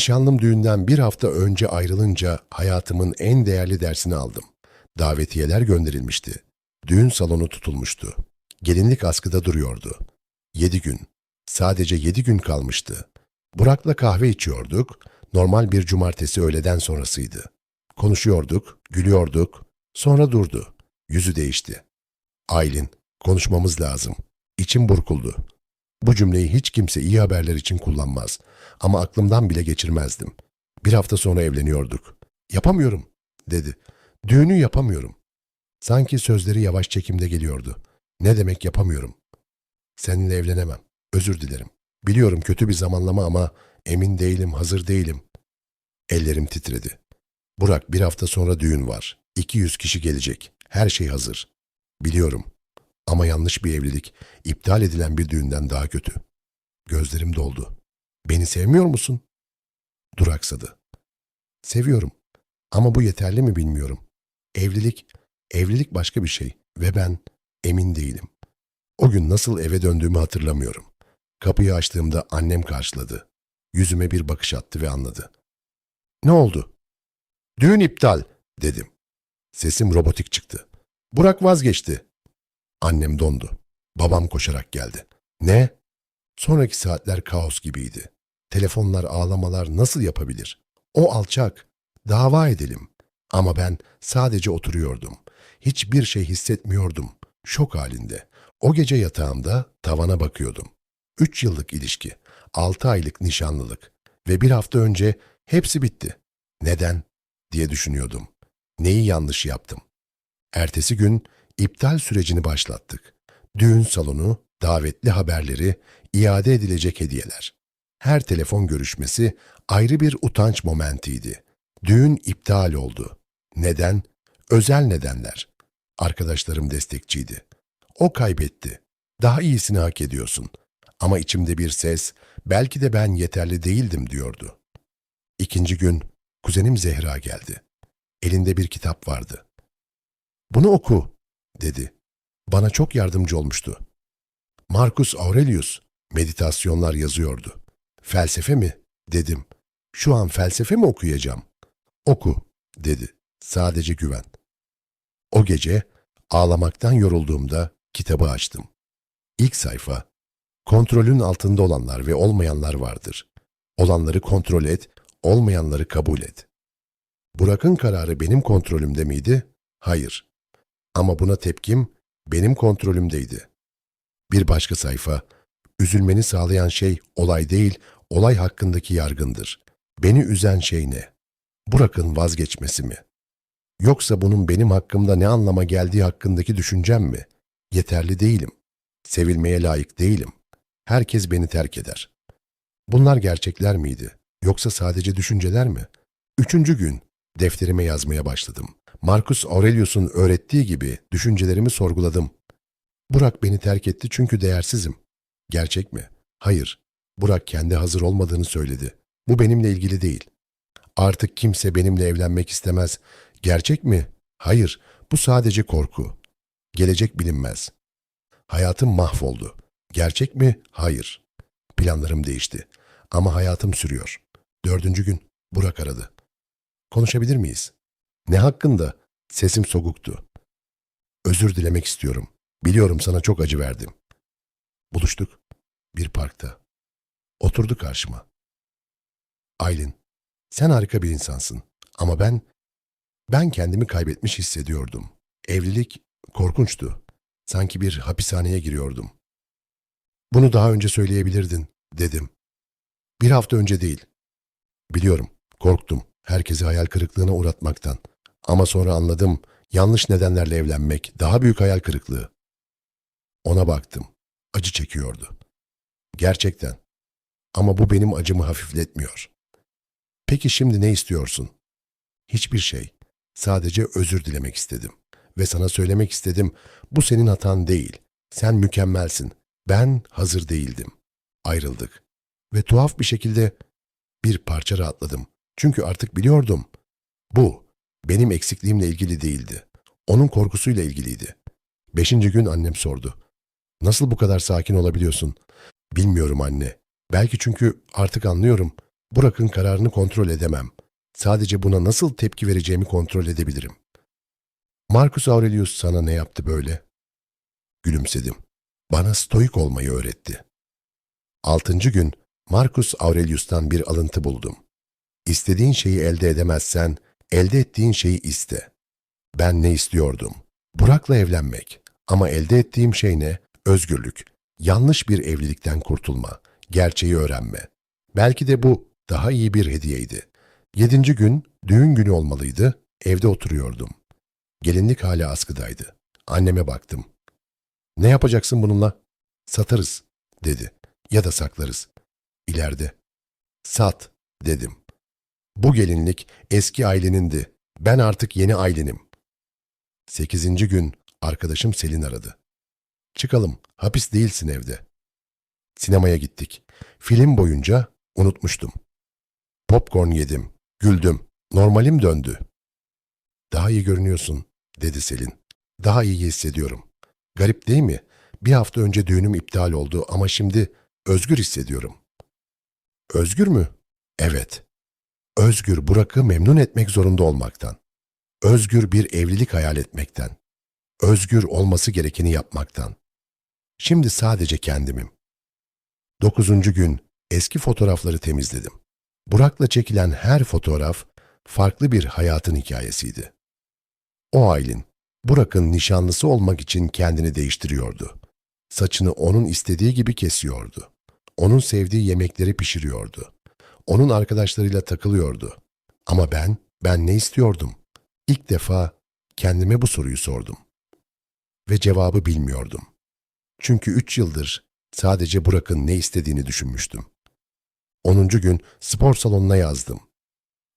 Nişanlım düğünden bir hafta önce ayrılınca hayatımın en değerli dersini aldım. Davetiyeler gönderilmişti. Düğün salonu tutulmuştu. Gelinlik askıda duruyordu. Yedi gün. Sadece yedi gün kalmıştı. Burak'la kahve içiyorduk. Normal bir cumartesi öğleden sonrasıydı. Konuşuyorduk, gülüyorduk. Sonra durdu. Yüzü değişti. Aylin, konuşmamız lazım. İçim burkuldu. Bu cümleyi hiç kimse iyi haberler için kullanmaz. Ama aklımdan bile geçirmezdim. Bir hafta sonra evleniyorduk. Yapamıyorum, dedi. Düğünü yapamıyorum. Sanki sözleri yavaş çekimde geliyordu. Ne demek yapamıyorum? Seninle evlenemem. Özür dilerim. Biliyorum kötü bir zamanlama ama emin değilim, hazır değilim. Ellerim titredi. Burak bir hafta sonra düğün var. 200 kişi gelecek. Her şey hazır. Biliyorum. Ama yanlış bir evlilik, iptal edilen bir düğünden daha kötü. Gözlerim doldu. Beni sevmiyor musun? Duraksadı. Seviyorum. Ama bu yeterli mi bilmiyorum. Evlilik, evlilik başka bir şey ve ben emin değilim. O gün nasıl eve döndüğümü hatırlamıyorum. Kapıyı açtığımda annem karşıladı. Yüzüme bir bakış attı ve anladı. Ne oldu? Düğün iptal, dedim. Sesim robotik çıktı. Burak vazgeçti. Annem dondu. Babam koşarak geldi. Ne? Sonraki saatler kaos gibiydi. Telefonlar, ağlamalar nasıl yapabilir? O alçak. Dava edelim. Ama ben sadece oturuyordum. Hiçbir şey hissetmiyordum. Şok halinde. O gece yatağımda tavana bakıyordum. Üç yıllık ilişki, altı aylık nişanlılık ve bir hafta önce hepsi bitti. Neden? diye düşünüyordum. Neyi yanlış yaptım? Ertesi gün iptal sürecini başlattık. Düğün salonu, davetli haberleri, iade edilecek hediyeler. Her telefon görüşmesi ayrı bir utanç momentiydi. Düğün iptal oldu. Neden? Özel nedenler. Arkadaşlarım destekçiydi. O kaybetti. Daha iyisini hak ediyorsun. Ama içimde bir ses, belki de ben yeterli değildim diyordu. İkinci gün kuzenim Zehra geldi. Elinde bir kitap vardı. Bunu oku, dedi. Bana çok yardımcı olmuştu. Marcus Aurelius, meditasyonlar yazıyordu. Felsefe mi? dedim. Şu an felsefe mi okuyacağım? Oku, dedi. Sadece güven. O gece ağlamaktan yorulduğumda kitabı açtım. İlk sayfa, kontrolün altında olanlar ve olmayanlar vardır. Olanları kontrol et, olmayanları kabul et. Burak'ın kararı benim kontrolümde miydi? Hayır. Ama buna tepkim benim kontrolümdeydi. Bir başka sayfa, üzülmeni sağlayan şey olay değil, olay hakkındaki yargındır. Beni üzen şey ne? Burak'ın vazgeçmesi mi? Yoksa bunun benim hakkımda ne anlama geldiği hakkındaki düşüncem mi? Yeterli değilim. Sevilmeye layık değilim. Herkes beni terk eder. Bunlar gerçekler miydi? Yoksa sadece düşünceler mi? Üçüncü gün defterime yazmaya başladım. Marcus Aurelius'un öğrettiği gibi düşüncelerimi sorguladım. Burak beni terk etti çünkü değersizim. Gerçek mi? Hayır. Burak kendi hazır olmadığını söyledi. Bu benimle ilgili değil. Artık kimse benimle evlenmek istemez. Gerçek mi? Hayır. Bu sadece korku. Gelecek bilinmez. Hayatım mahvoldu. Gerçek mi? Hayır. Planlarım değişti. Ama hayatım sürüyor. Dördüncü gün Burak aradı. Konuşabilir miyiz? Ne hakkında? Sesim soguktu. Özür dilemek istiyorum. Biliyorum sana çok acı verdim. Buluştuk. Bir parkta. Oturdu karşıma. Aylin, sen harika bir insansın. Ama ben, ben kendimi kaybetmiş hissediyordum. Evlilik korkunçtu. Sanki bir hapishaneye giriyordum. Bunu daha önce söyleyebilirdin, dedim. Bir hafta önce değil. Biliyorum, korktum. Herkesi hayal kırıklığına uğratmaktan. Ama sonra anladım, yanlış nedenlerle evlenmek daha büyük hayal kırıklığı. Ona baktım. Acı çekiyordu. Gerçekten. Ama bu benim acımı hafifletmiyor. Peki şimdi ne istiyorsun? Hiçbir şey. Sadece özür dilemek istedim. Ve sana söylemek istedim, bu senin hatan değil. Sen mükemmelsin. Ben hazır değildim. Ayrıldık. Ve tuhaf bir şekilde bir parça rahatladım. Çünkü artık biliyordum. Bu, benim eksikliğimle ilgili değildi. Onun korkusuyla ilgiliydi. Beşinci gün annem sordu. Nasıl bu kadar sakin olabiliyorsun? Bilmiyorum anne. Belki çünkü artık anlıyorum. Burak'ın kararını kontrol edemem. Sadece buna nasıl tepki vereceğimi kontrol edebilirim. Marcus Aurelius sana ne yaptı böyle? Gülümsedim. Bana stoik olmayı öğretti. Altıncı gün Marcus Aurelius'tan bir alıntı buldum. İstediğin şeyi elde edemezsen, elde ettiğin şeyi iste. Ben ne istiyordum? Burak'la evlenmek. Ama elde ettiğim şey ne? Özgürlük. Yanlış bir evlilikten kurtulma. Gerçeği öğrenme. Belki de bu daha iyi bir hediyeydi. Yedinci gün düğün günü olmalıydı. Evde oturuyordum. Gelinlik hala askıdaydı. Anneme baktım. Ne yapacaksın bununla? Satarız, dedi. Ya da saklarız. İleride. Sat, dedim. Bu gelinlik eski ailenindi. Ben artık yeni ailenim. Sekizinci gün arkadaşım Selin aradı. Çıkalım, hapis değilsin evde. Sinemaya gittik. Film boyunca unutmuştum. Popcorn yedim, güldüm. Normalim döndü. Daha iyi görünüyorsun, dedi Selin. Daha iyi hissediyorum. Garip değil mi? Bir hafta önce düğünüm iptal oldu ama şimdi özgür hissediyorum. Özgür mü? Evet. Özgür Burak'ı memnun etmek zorunda olmaktan. Özgür bir evlilik hayal etmekten. Özgür olması gerekeni yapmaktan. Şimdi sadece kendimim. Dokuzuncu gün eski fotoğrafları temizledim. Burak'la çekilen her fotoğraf farklı bir hayatın hikayesiydi. O Aylin, Burak'ın nişanlısı olmak için kendini değiştiriyordu. Saçını onun istediği gibi kesiyordu. Onun sevdiği yemekleri pişiriyordu. Onun arkadaşlarıyla takılıyordu. Ama ben, ben ne istiyordum? İlk defa kendime bu soruyu sordum. Ve cevabı bilmiyordum. Çünkü üç yıldır sadece Burak'ın ne istediğini düşünmüştüm. Onuncu gün spor salonuna yazdım.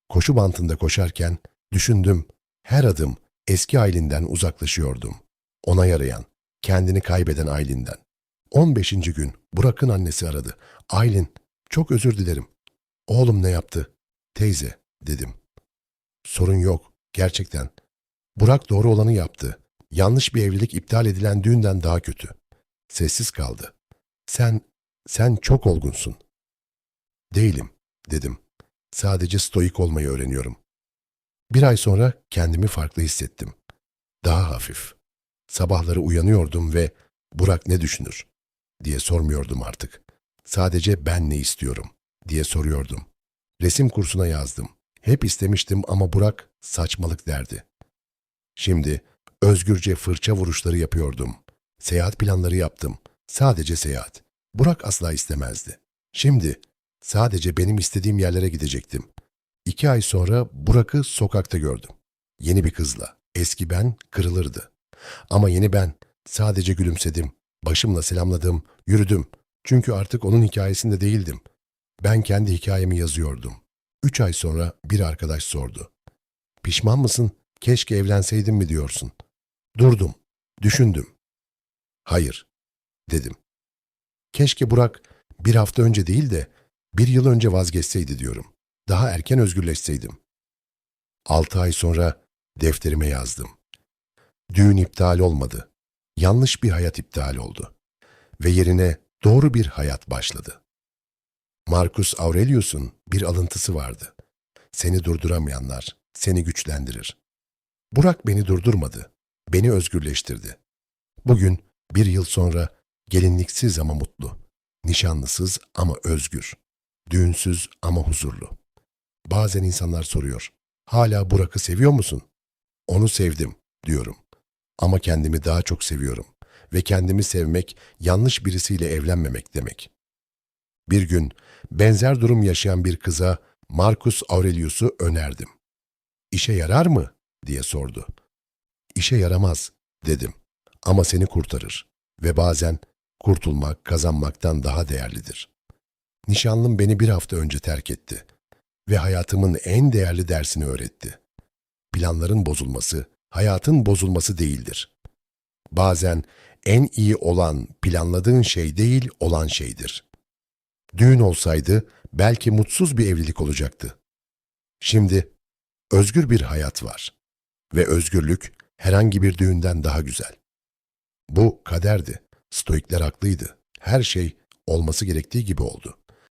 Koşu bantında koşarken düşündüm, her adım eski Aylin'den uzaklaşıyordum. Ona yarayan, kendini kaybeden Aylin'den. 15. gün Burak'ın annesi aradı. Aylin, çok özür dilerim. Oğlum ne yaptı? Teyze, dedim. Sorun yok, gerçekten. Burak doğru olanı yaptı. Yanlış bir evlilik iptal edilen düğünden daha kötü. Sessiz kaldı. Sen, sen çok olgunsun. Değilim, dedim. Sadece stoik olmayı öğreniyorum. Bir ay sonra kendimi farklı hissettim. Daha hafif. Sabahları uyanıyordum ve Burak ne düşünür diye sormuyordum artık. Sadece ben ne istiyorum diye soruyordum. Resim kursuna yazdım. Hep istemiştim ama Burak saçmalık derdi. Şimdi özgürce fırça vuruşları yapıyordum. Seyahat planları yaptım. Sadece seyahat. Burak asla istemezdi. Şimdi sadece benim istediğim yerlere gidecektim. İki ay sonra Burak'ı sokakta gördüm. Yeni bir kızla. Eski ben kırılırdı. Ama yeni ben sadece gülümsedim. Başımla selamladım, yürüdüm. Çünkü artık onun hikayesinde değildim. Ben kendi hikayemi yazıyordum. Üç ay sonra bir arkadaş sordu. Pişman mısın? Keşke evlenseydin mi diyorsun? Durdum, düşündüm. Hayır, dedim. Keşke Burak bir hafta önce değil de bir yıl önce vazgeçseydi diyorum. Daha erken özgürleşseydim. Altı ay sonra defterime yazdım. Düğün iptal olmadı. Yanlış bir hayat iptal oldu. Ve yerine doğru bir hayat başladı. Marcus Aurelius'un bir alıntısı vardı. Seni durduramayanlar seni güçlendirir. Burak beni durdurmadı, beni özgürleştirdi. Bugün bir yıl sonra gelinliksiz ama mutlu, nişanlısız ama özgür, düğünsüz ama huzurlu. Bazen insanlar soruyor, hala Burak'ı seviyor musun? Onu sevdim, diyorum. Ama kendimi daha çok seviyorum. Ve kendimi sevmek, yanlış birisiyle evlenmemek demek. Bir gün benzer durum yaşayan bir kıza Marcus Aurelius'u önerdim. İşe yarar mı? diye sordu. İşe yaramaz, dedim. Ama seni kurtarır. Ve bazen kurtulmak kazanmaktan daha değerlidir. Nişanlım beni bir hafta önce terk etti. Ve hayatımın en değerli dersini öğretti. Planların bozulması, hayatın bozulması değildir. Bazen en iyi olan planladığın şey değil, olan şeydir. Düğün olsaydı belki mutsuz bir evlilik olacaktı. Şimdi özgür bir hayat var ve özgürlük herhangi bir düğünden daha güzel. Bu kaderdi. Stoikler haklıydı. Her şey olması gerektiği gibi oldu.